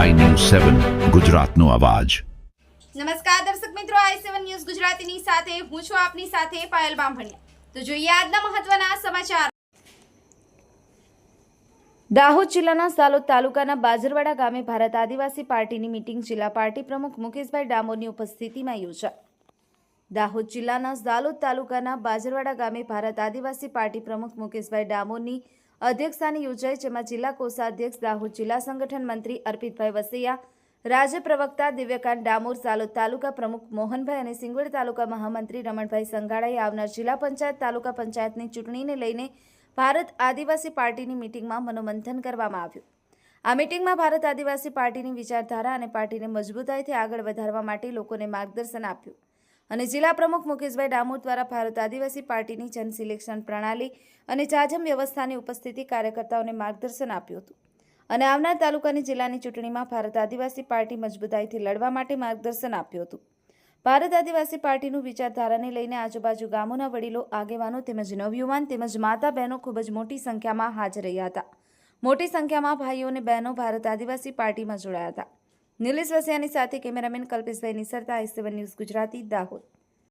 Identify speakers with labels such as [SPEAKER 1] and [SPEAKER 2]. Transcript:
[SPEAKER 1] સેવન ગુજરાતનો અવાજ.
[SPEAKER 2] નમસ્કાર દર્શક મિત્રો આઈ સેવન ન્યૂઝ ગુજરાતીની સાથે હું છું આપની સાથે પાયલ બામભણિયા. તો જોઈએ આજના મહત્વના સમાચાર. દાહોદ જિલ્લાના સાલોદ તાલુકાના બાજરવાડા ગામે ભારત આદિવાસી પાર્ટીની મિટિંગ જિલ્લા પાર્ટી પ્રમુખ મુકેશભાઈ ડામોરની ઉપસ્થિતિમાં યોજાઈ. દાહોદ જિલ્લાના ઝાલોદ તાલુકાના બાજરવાડા ગામે ભારત આદિવાસી પાર્ટી પ્રમુખ મુકેશભાઈ ડામોરની અધ્યક્ષસ્થાને યોજાઈ, જેમાં જિલ્લા કોષાધ્યક્ષ દાહોદ જિલ્લા સંગઠન મંત્રી અર્પિતભાઈ વસૈયા, રાજ્ય પ્રવક્તા દિવ્યકાંત ડામોર, સાલોદ તાલુકા પ્રમુખ મોહનભાઈ અને સિંગવડ તાલુકા મહામંત્રી રમણભાઈ સંઘાળાએ આવનાર જિલ્લા પંચાયત, તાલુકા પંચાયતની ચૂંટણીને લઈને ભારત આદિવાસી પાર્ટીની મિટિંગમાં મનોમંથન કરવામાં આવ્યું. આ મિટિંગમાં ભારત આદિવાસી પાર્ટીની વિચારધારા અને પાર્ટીને મજબૂતાઈથી આગળ વધારવા માટે લોકોને માર્ગદર્શન આપ્યું. અને જિલ્લા પ્રમુખ મુકેશભાઈ ડામોર દ્વારા ભારત આદિવાસી પાર્ટીની જન સિલેક્શન પ્રણાલી અને જાજમ વ્યવસ્થાની ઉપસ્થિતિ કાર્યકર્તાઓને માર્ગદર્શન આપ્યું હતું. અને આવનાર તાલુકાની જિલ્લાની ચૂંટણીમાં ભારત આદિવાસી પાર્ટી મજબૂતાઈથી લડવા માટે માર્ગદર્શન આપ્યું હતું. ભારત આદિવાસી પાર્ટીનું વિચારધારાને લઈને આજુબાજુ ગામોના વડીલો, આગેવાનો તેમજ નવયુવાન તેમજ માતા બહેનો ખૂબ જ મોટી સંખ્યામાં હાજર રહ્યા હતા. મોટી સંખ્યામાં ભાઈઓ અને બહેનો ભારત આદિવાસી પાર્ટીમાં જોડાયા હતા. નિલેશ વસિયાની સાથે કેમેરામેન કલ્પેશભાઈ નિસરતા આઈ ન્યૂઝ ગુજરાતી દાહોદ.